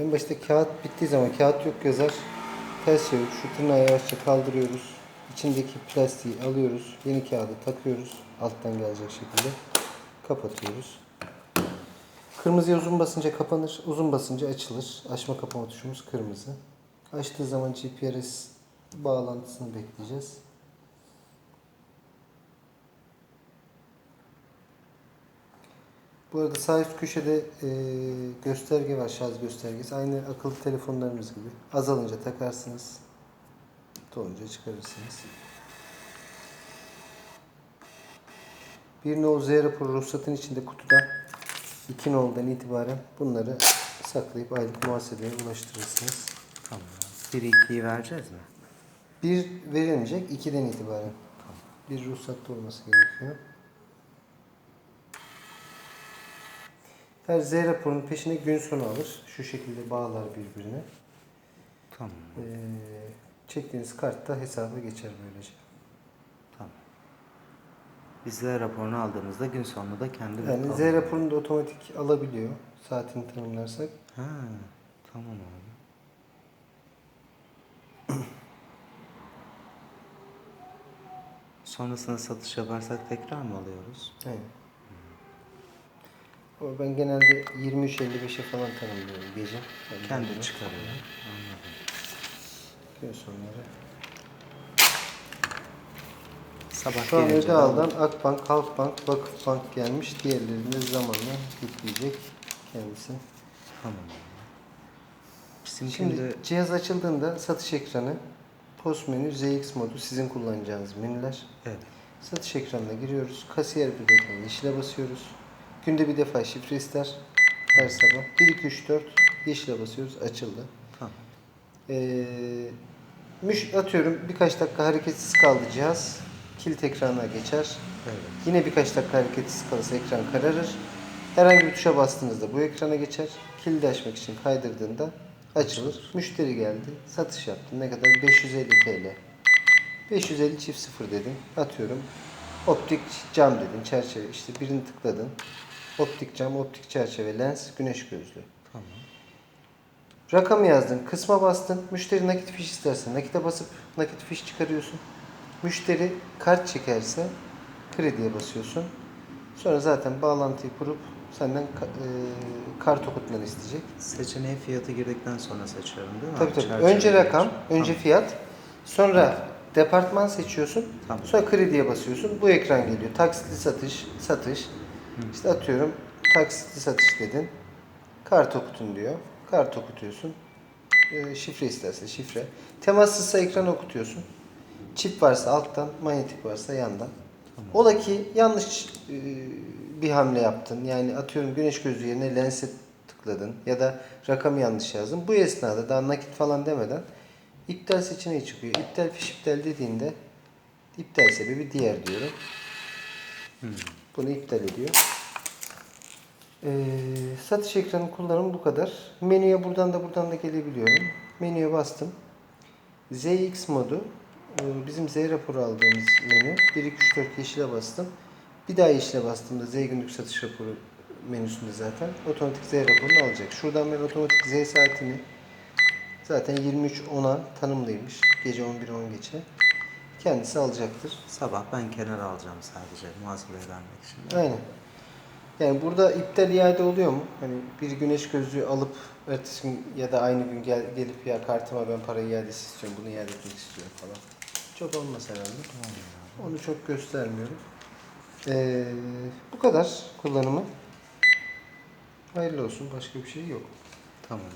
En başta kağıt bittiği zaman kağıt yok yazar. Ters çevir. Şu tırnağı yavaşça kaldırıyoruz. İçindeki plastiği alıyoruz. Yeni kağıdı takıyoruz. Alttan gelecek şekilde. Kapatıyoruz. Kırmızıya uzun basınca kapanır. Uzun basınca açılır. Açma kapama tuşumuz kırmızı. Açtığı zaman GPRS bağlantısını bekleyeceğiz. Bu arada sağ üst köşede e, gösterge var, şarj göstergesi. Aynı akıllı telefonlarımız gibi. Azalınca takarsınız. Dolunca çıkarırsınız. Bir nol Z raporu ruhsatın içinde kutuda 2 noldan itibaren bunları saklayıp aylık muhasebeye ulaştırırsınız. Tamam. 1 2'yi vereceğiz mi? Bir verilmeyecek, 2'den itibaren. Bir ruhsatta olması gerekiyor. Her Z raporunun peşine gün sonu alır. Şu şekilde bağlar birbirine. Tamam. Ee, çektiğiniz kart da hesaba geçer böylece. Tamam. Biz Z raporunu aldığımızda gün sonunda da kendi Yani Z alıyor. raporunu da otomatik alabiliyor. Saatini tanımlarsak. Ha, tamam abi. Sonrasında satış yaparsak tekrar mı alıyoruz? Aynen. Ben genelde 23.55'e falan tanımlıyorum gece. Yani Kendi çıkarıyor. Anladım. Gün sonları. Sabah Şu an gelince de Ödeal'dan Akbank, Halkbank, Vakıfbank gelmiş. Diğerlerini zamanla yükleyecek kendisi. Tamam. Bizim Şimdi şimdi cihaz açıldığında satış ekranı, post menü, ZX modu sizin kullanacağınız menüler. evet. Satış ekranına giriyoruz. Kasiyer bildirken yeşile basıyoruz. Günde bir defa şifre ister. Her sabah. 1, 2, 3, 4 yeşile basıyoruz. Açıldı. Tamam. Ee, müş atıyorum birkaç dakika hareketsiz kaldı cihaz. Kilit ekranına geçer. Evet. Yine birkaç dakika hareketsiz kalırsa ekran kararır. Herhangi bir tuşa bastığınızda bu ekrana geçer. Kilidi açmak için kaydırdığında açılır. Müşteri geldi. Satış yaptı. Ne kadar? 550 TL. 550 çift sıfır dedim. Atıyorum. Optik cam dedin. Çerçeve. İşte birini tıkladın. Optik cam, optik çerçeve, lens, güneş gözlüğü. Tamam. Rakamı yazdın, kısma bastın. Müşteri nakit fiş isterse nakite basıp nakit fiş çıkarıyorsun. Müşteri kart çekerse krediye basıyorsun. Sonra zaten bağlantıyı kurup senden e, kart okutmanı isteyecek. Seçeneğe fiyatı girdikten sonra seçiyorum değil mi? Tabii abi? tabii. Çerçeve Önce rakam, geçiyor. önce fiyat. Sonra departman seçiyorsun. Tamam. Sonra krediye basıyorsun. Bu ekran geliyor. Taksitli satış, satış. İşte atıyorum taksitli satış dedin. Kart okutun diyor. Kart okutuyorsun. Ee, şifre isterse şifre. Temassızsa ekran okutuyorsun. Çip varsa alttan, manyetik varsa yandan. Ola ki yanlış e, bir hamle yaptın. Yani atıyorum güneş gözlüğü yerine lense tıkladın ya da rakamı yanlış yazdın. Bu esnada daha nakit falan demeden iptal seçeneği çıkıyor. İptal fiş iptal dediğinde iptal sebebi diğer diyorum. Bunu iptal ediyor. Ee, satış ekranı kullanımı bu kadar. Menüye buradan da buradan da gelebiliyorum. Menüye bastım. ZX modu e, bizim Z raporu aldığımız menü. 1 2 3 4 yeşile bastım. Bir daha yeşile bastığımda Z günlük satış raporu menüsünde zaten otomatik Z raporunu alacak. Şuradan ben otomatik Z saatini zaten 23.10'a tanımlıymış. Gece 11.10 geçe. Kendisi alacaktır. Sabah ben kenara alacağım sadece muhasebeye vermek için. Aynen. Yani burada iptal iade oluyor mu? Hani bir güneş gözlüğü alıp ertesi gün ya da aynı gün gel, gelip ya kartıma ben para iadesi istiyorum, bunu iade etmek istiyorum falan. Çok olmaz herhalde. Onu çok göstermiyorum. Ee, bu kadar kullanımı. Hayırlı olsun. Başka bir şey yok. Tamam.